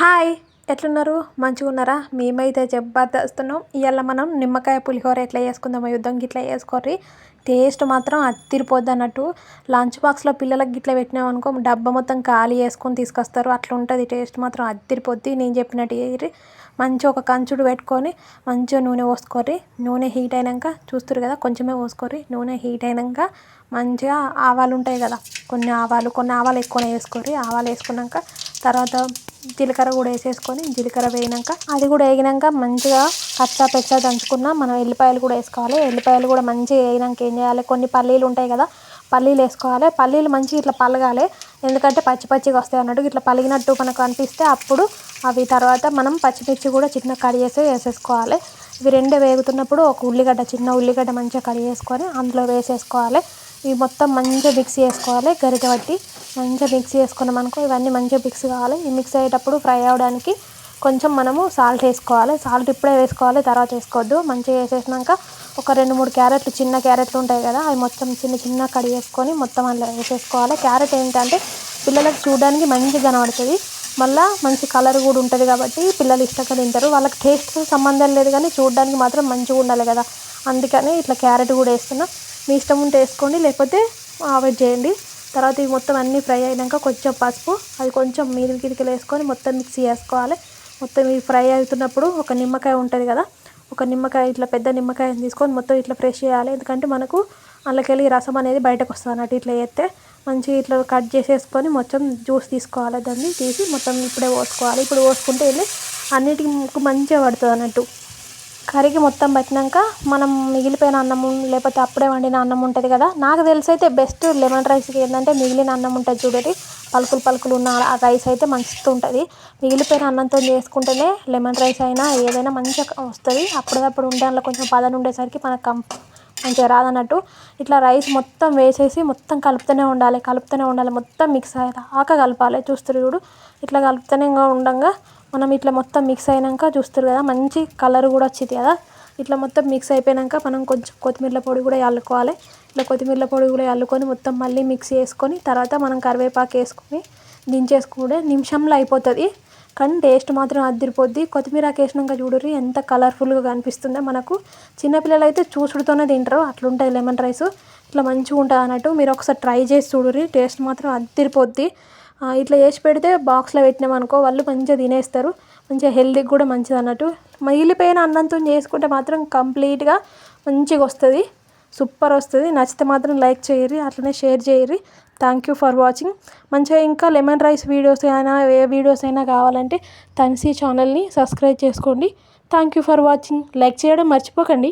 Hi ఎట్లున్నారు? మంచిగా ఉన్నారా మేమైతే జబర్దస్తున్నాం. ఇవాళ మనం నిమ్మకాయ పులిహోర ఎట్లా చేసుకుందామో యుద్ధం గిట్లా వేసుకోర్రి టేస్ట్ మాత్రం అత్తిరిపోద్ది అన్నట్టు లంచ్ బాక్స్లో పిల్లలకి గిట్లా పెట్టినాం అనుకో డబ్బా మొత్తం ఖాళీ చేసుకొని తీసుకొస్తారు. అట్లా ఉంటుంది టేస్ట్ మాత్రం అత్తిరిపోద్ది. నేను చెప్పినట్టు చేయర్రి మంచిగా ఒక కంచుడు పెట్టుకొని మంచిగా నూనె పోసుకోర్రి. నూనె హీట్ అయినాక చూస్తారు కదా కొంచెమే పోసుకోర్రి. నూనె హీట్ అయినాక మంచిగా ఆవాలు ఉంటాయి కదా కొన్ని ఆవాలు కొన్ని ఆవాలు ఎక్కువనే వేసుకోర్రి. ఆవాలు వేసుకున్నాక తర్వాత జీలకర్ర కూడా వేసేసుకొని జీలకర్ర వేగినాక అది కూడా వేగినాక మంచిగా కచ్చా పెచ్చా దంచుకున్న మనం ఎల్లిపాయలు కూడా వేసుకోవాలి. ఎల్లిపాయలు కూడా మంచిగా వేగినాక ఏం చేయాలి? కొన్ని పల్లీలు ఉంటాయి కదా పల్లీలు వేసుకోవాలి. పల్లీలు మంచిగా ఇట్లా పలగాలి. ఎందుకంటే పచ్చి పచ్చిగా వస్తాయి అన్నట్టు ఇట్లా పలిగినట్టు మనకు అనిపిస్తే అప్పుడు అవి తర్వాత మనం పచ్చిమిర్చి కూడా చిన్న కట్ చేసి వేసేసుకోవాలి. ఇవి రెండు వేగుతున్నప్పుడు ఒక ఉల్లిగడ్డ చిన్న ఉల్లిగడ్డ మంచిగా కట్ చేసుకొని అందులో వేసేసుకోవాలి. ఇవి మొత్తం మంచిగా మిక్స్ చేసుకోవాలి. గరిటె పట్టి మంచిగా మిక్స్ చేసుకున్నాం అనుకో ఇవన్నీ మంచిగా మిక్స్ కావాలి. ఈ మిక్స్ అయ్యేటప్పుడు ఫ్రై అవ్వడానికి కొంచెం మనము సాల్ట్ వేసుకోవాలి. సాల్ట్ ఇప్పుడే వేసుకోవాలి తర్వాత వేసుకోవద్దు. మంచిగా వేసేసినాక ఒక రెండు మూడు క్యారెట్లు చిన్న క్యారెట్లు ఉంటాయి కదా అవి మొత్తం చిన్న చిన్న కడి వేసుకొని మొత్తం అందులో వేసేసుకోవాలి. క్యారెట్ ఏంటంటే పిల్లలకు చూడడానికి మంచిగా కనబడుతుంది. మళ్ళీ మంచి కలర్ కూడా ఉంటుంది కాబట్టి పిల్లలు ఇష్టంగా తింటారు. వాళ్ళకి టేస్ట్ సంబంధం లేదు కానీ చూడడానికి మాత్రం మంచిగా ఉండాలి కదా. అందుకని ఇట్లా క్యారెట్ కూడా వేస్తున్నా. మీ ఇష్టం ఉంటే వేసుకోండి లేకపోతే అవాయిడ్ చేయండి. తర్వాత ఇవి మొత్తం అన్నీ ఫ్రై అయినాక కొంచెం పసుపు అది కొంచెం మీదికి కిరికలు వేసుకొని మొత్తం మిక్సీ వేసుకోవాలి మొత్తం ఇవి ఫ్రై అవుతున్నప్పుడు ఒక నిమ్మకాయ ఉంటుంది కదా ఒక నిమ్మకాయ ఇట్లా పెద్ద నిమ్మకాయని తీసుకొని మొత్తం ఇట్లా ఫ్రెష్ చేయాలి. ఎందుకంటే మనకు అందులోకెళ్ళి రసం అనేది బయటకు వస్తుంది అన్నట్టు ఇట్లా వేస్తే మంచిగా ఇట్లా కట్ చేసేసుకొని మొత్తం జ్యూస్ తీసుకోవాలి. దాన్ని తీసి మొత్తం ఇప్పుడే పోసుకోవాలి. ఇప్పుడు పోసుకుంటే వెళ్ళి అన్నిటికి మంచిగా పడుతుంది అన్నట్టు. కరిగి మొత్తం పట్టినాక మనం మిగిలిపోయిన అన్నం లేకపోతే అప్పుడే వండిన అన్నం ఉంటుంది కదా. నాకు తెలిసి అయితే బెస్ట్ లెమన్ రైస్కి ఏంటంటే మిగిలిన అన్నం ఉంటుంది చూడండి. పలుకులు పలుకులు ఉన్న ఆ రైస్ అయితే మంచిగా ఉంటుంది. మిగిలిపోయిన అన్నంతో చేసుకుంటేనే లెమన్ రైస్ అయినా ఏదైనా మంచిగా వస్తుంది. అప్పుడప్పుడు ఉండే అందులో కొంచెం పదన ఉండేసరికి మనకు కం మంచిగా రాదన్నట్టు. ఇట్లా రైస్ మొత్తం వేసేసి మొత్తం కలుపుతూనే ఉండాలి. కలుపుతూనే ఉండాలి. మొత్తం మిక్స్ అయ్యేదాకా కలపాలి. చూస్తారు చూడు. ఇట్లా కలుపుతూనే ఉండగా మనం ఇట్లా మొత్తం మిక్స్ అయినాక చూస్తారు కదా మంచి కలర్ కూడా వచ్చింది కదా. ఇట్లా మొత్తం మిక్స్ అయిపోయాక మనం కొంచెం కొత్తిమీర పొడి కూడా అల్లుకోవాలి ఇట్లా కొత్తిమీర పొడి కూడా అల్లుకొని మొత్తం మళ్ళీ మిక్స్ చేసుకొని తర్వాత మనం కరివేపాకు వేసుకొని దించేసుకుంటే నిమిషంలో అయిపోతుంది. కానీ టేస్ట్ మాత్రం అదిరిపోద్ది. కొత్తిమీర వేసినాక చూడరి ఎంత కలర్ఫుల్గా కనిపిస్తుందో మనకు. చిన్నపిల్లలు అయితే చూసుడుతోనే తింటారు. అట్లుంటుంది లెమన్ రైస్ ఇట్లా మంచిగా ఉంటుంది అన్నట్టు మీరు ఒకసారి ట్రై చేసి చూడరి టేస్ట్ మాత్రం అదిరిపోద్ది. ఇట్లా చేసి పెడితే బాక్స్లో పెట్టినాం అనుకో వాళ్ళు మంచిగా తినేస్తారు. మంచిగా హెల్తీకి కూడా మంచిది అన్నట్టు. మిగిలిపోయిన అన్నంతో చేసుకుంటే మాత్రం కంప్లీట్గా మంచిగా వస్తుంది. సూపర్ వస్తుంది. నచ్చితే మాత్రం లైక్ చేయరి అట్లనే షేర్ చేయరి థ్యాంక్ యూ ఫర్ వాచింగ్ మంచిగా ఇంకా లెమన్ రైస్ వీడియోస్ అయినా ఏ వీడియోస్ అయినా కావాలంటే తన్సీ ఛానల్ని సబ్స్క్రైబ్ చేసుకోండి. Thank you for watching like చేయడం మర్చిపోకండి.